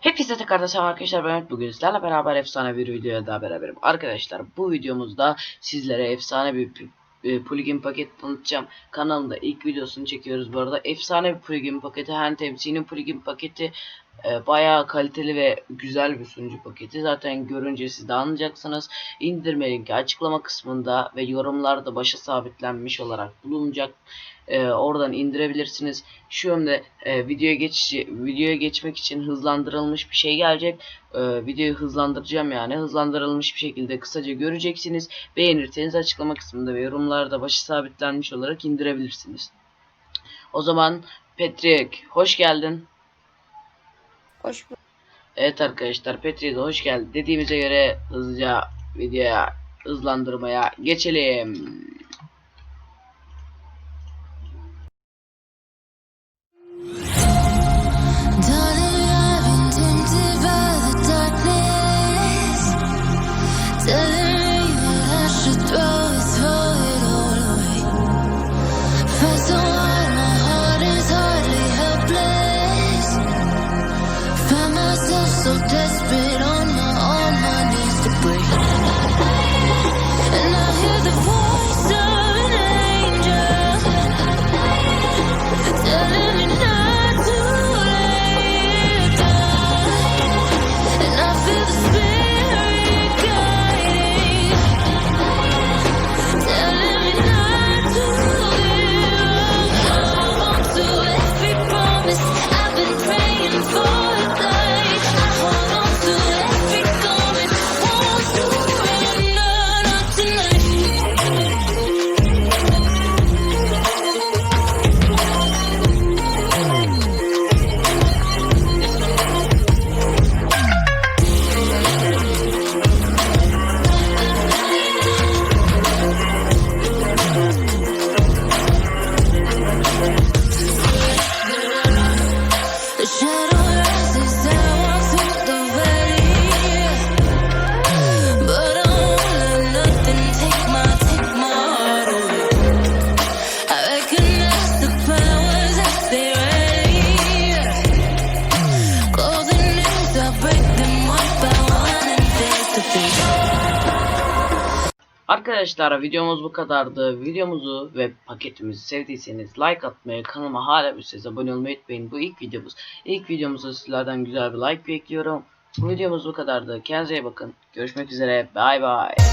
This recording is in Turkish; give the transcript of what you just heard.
Hepinize tekrardan selam arkadaşlar ben bugün sizlerle beraber efsane bir videoya daha beraberim. Arkadaşlar bu videomuzda sizlere efsane bir e, plugin paket tanıtacağım. Kanalımda ilk videosunu çekiyoruz bu arada. Efsane bir plugin paketi. Handtemsi'nin plugin paketi e, bayağı kaliteli ve güzel bir sunucu paketi. Zaten görünce siz de anlayacaksınız. İndirme linki açıklama kısmında ve yorumlarda başa sabitlenmiş olarak bulunacak. E, oradan indirebilirsiniz. Şu yönde e, videoya geç videoya geçmek için hızlandırılmış bir şey gelecek. E, videoyu hızlandıracağım yani. Hızlandırılmış bir şekilde kısaca göreceksiniz. Beğenirseniz açıklama kısmında ve yorumlarda başı sabitlenmiş olarak indirebilirsiniz. O zaman Patrick hoş geldin. Hoş. Evet arkadaşlar Patrick'e hoş geldin. Dediğimize göre hızlıca videoya hızlandırmaya geçelim. Arkadaşlar videomuz bu kadardı. Videomuzu ve paketimizi sevdiyseniz like atmayı, kanalıma hala bir abone olmayı unutmayın. Bu ilk videomuz. İlk videomuzda sizlerden güzel bir like bekliyorum. Videomuz bu kadardı. Kendinize iyi bakın. Görüşmek üzere. Bay bay.